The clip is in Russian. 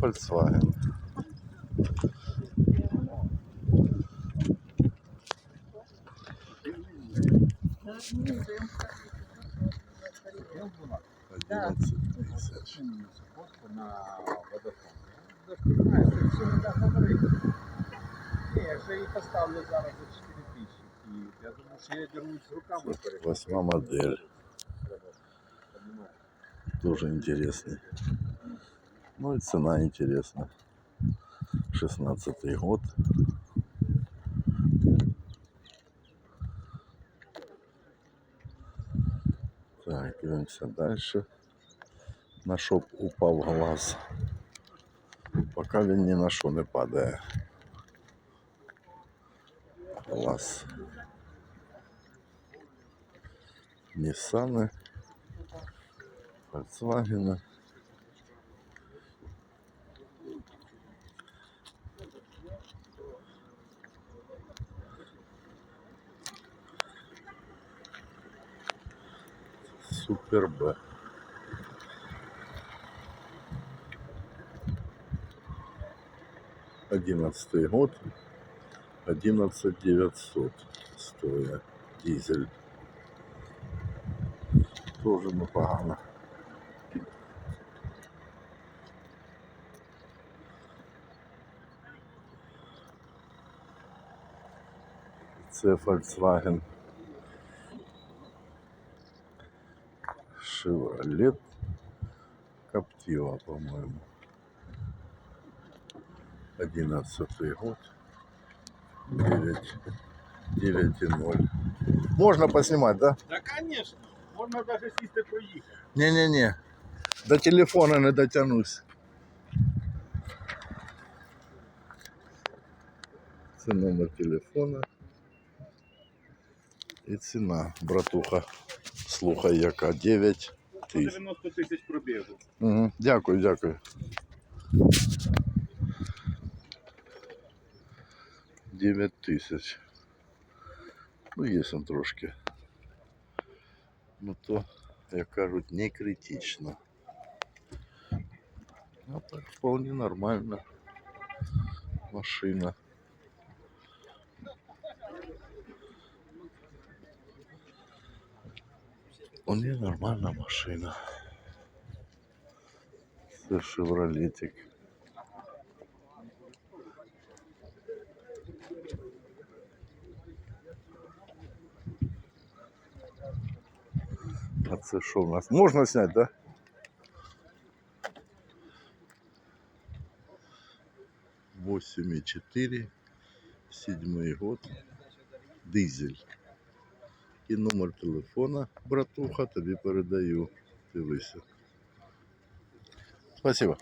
Volkswagen. Одиннадцать тысяч. на водофон. Знаєш, це все не так говорити. Ні, я вже її поставлю зараз за 4 тисячі. І я думаю, що я дернусь руками перед. Восьма модель. Понимаєш? Тоже интересный. Ну и цена интересная. Шестнадцатый год. Так, дивимося дальше. На що б упав глаз. Поки він ні на що не падає. Глаз. Ніссани. Volkswagen. Супер Б. Одиннадцатый год. Одиннадцать девятьсот стоя. Дизель. Тоже непогано. Це Volkswagen Chevrolet Captiva, по-моему. Одиннадцатый год. 9, 9,0. Можно поснимать, да? Та, звісно, можна навіть сісти проїхати. Не-не-не. До телефона не дотянусь. Це номер телефона. І ціна, братуха. Слухай, яка 9 тисяч. 90 тисяч пробігу. Угу. Дякую, дякую. 9 тисяч. Ну, є там трошки. Ну то, як кажуть, не критично. А так вполне нормально. Машина. Вполне нормальна машина. Це шевролетик. А це що у нас? Можна зняти, да? Восемь и четыре, седьмой год, дизель. І номер телефона, братуха, тобі передаю. Дивися. Спасибо.